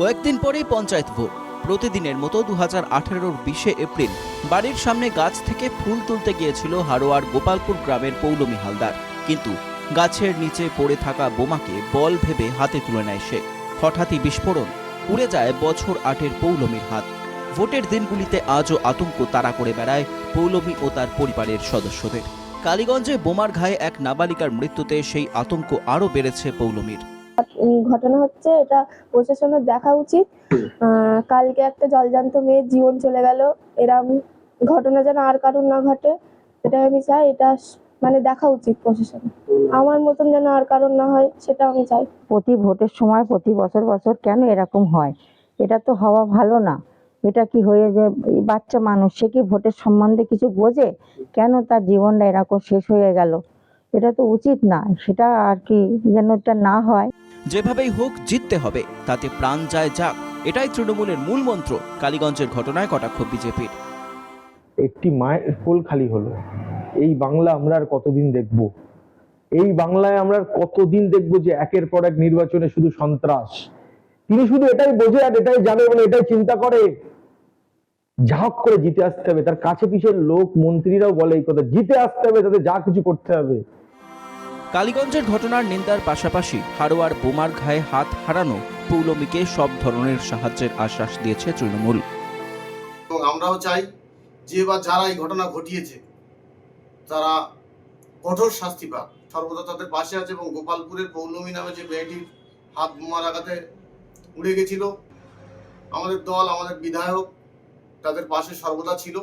কয়েকদিন পরেই পঞ্চায়েত ভোট। প্রতিদিনের মতো দু হাজার আঠারোর বিশে এপ্রিল বাড়ির সামনে গাছ থেকে ফুল তুলতে গিয়েছিল হারোয়ার গোপালপুর গ্রামের পৌলমী হালদার। কিন্তু গাছের নিচে পড়ে থাকা বোমাকে বল ভেবে হাতে তুলে নেয় সে। হঠাৎই বিস্ফোরণ উড়ে যায় বছর আটের পৌলমীর হাত। ভোটের দিনগুলিতে আজও আতঙ্ক তাড়া করে বেড়ায় পৌলমী ও তার পরিবারের সদস্যদের। কালীগঞ্জে বোমার ঘায়ে এক নাবালিকার মৃত্যুতে সেই আতঙ্ক আরও বেড়েছে পৌলমীর। ঘটনা হচ্ছে, এটা প্রশাসনের দেখা উচিত। কালকে একটা জলজান্ত মেয়ের জীবন চলে গেল। এরম ঘটনা যেন আর কারোর না ঘটে এটা আমি চাই। এটা মানে দেখা উচিত প্রশাসন। আমার মতন যেন আর কারোর না হয় সেটা আমি চাই। প্রতি ভোটের সময়, প্রতি বছর বছর কেন এরকম হয়? এটা তো হওয়া ভালো না। এটা কি হয়ে যে বাচ্চা মানুষ, সে কি ভোটের সম্বন্ধে কিছু বোঝে? কেন তার জীবনটা এরকম শেষ হয়ে গেল? এটা তো উচিত না সেটা আর কি যেন এটা না হয়। যেভাবেই হোক জিততে হবে তাতে প্রাণ যায় যাক এটাই তৃণমূলের মূল মন্ত্র কালীগঞ্জের ঘটনায় কটাক্ষ বিজেপির। একটি মায়ের কোল খালি হলো। এই বাংলা আমরা আর কতদিন দেখব? এই বাংলায় আমরা কতদিন দেখব যে একের পর এক নির্বাচনে শুধু সন্ত্রাস? তিনি শুধু এটাই বোঝে আর এটাই জানে এবং এটাই চিন্তা করে। যা হোক করে জিতে আসতে হবে তার কাছে পিছের লোক মন্ত্রীরাও বলে এই কথা জিতে আসতে হবে তাতে যা কিছু করতে হবে। কালীগঞ্জের ঘটনার নিন্দার পাশাপাশি হারোয়ার বোমার ঘায়ে হাত হারানো পৌলমীকে সব ধরনের সাহায্যের আশ্বাস দিয়েছে তৃণমূল। এবং আমরাও চাই যে বা যারা এই ঘটনা ঘটিয়েছে, তারা কঠোর শাস্তি পাক। সর্বদা তাদের পাশে আছে এবং গোপালপুরের পৌলমী নামে যে মেয়েটির হাত বোমার আঘাতে উড়ে গেছিল, আমাদের দল, আমাদের বিধায়ক তাদের পাশে সর্বদা ছিল।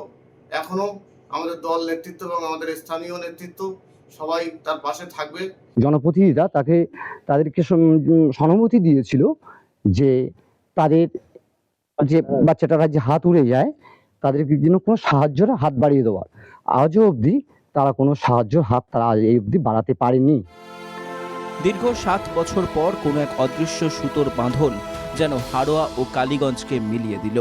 এখনও আমাদের দল নেতৃত্ব এবং আমাদের স্থানীয় নেতৃত্ব সবাই তার পাশে থাকবে। জনপ্রতিনিধিরা তাকে তাদেরকে সহানুভূতি দিয়েছিল যে তাদের যে বাচ্চাটার যে হাত উড়ে যায় তাদেরকে যেন কোনো সাহায্যের হাত বাড়িয়ে দেওয়ার। আজও অবধি তারা কোনো সাহায্য হাত তারা আজ এই অবধি বাড়াতে পারেনি। দীর্ঘ সাত বছর পর কোনো এক অদৃশ্য সুতোর বাঁধন যেন হাড়োয়া ও কালীগঞ্জকে মিলিয়ে দিল।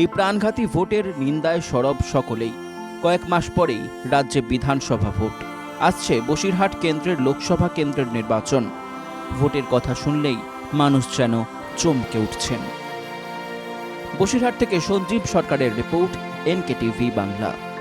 এই প্রাণঘাতী ভোটের নিন্দায় সরব সকলেই। কয়েক মাস পরেই রাজ্যে বিধানসভা ভোট। আসছে বসিরহাট কেন্দ্রের লোকসভা কেন্দ্রের নির্বাচন। ভোটের কথা শুনলেই মানুষ যেন চমকে উঠছেন। বসিরহাট থেকে সঞ্জীব সরকারের রিপোর্ট এনকে টিভি বাংলা।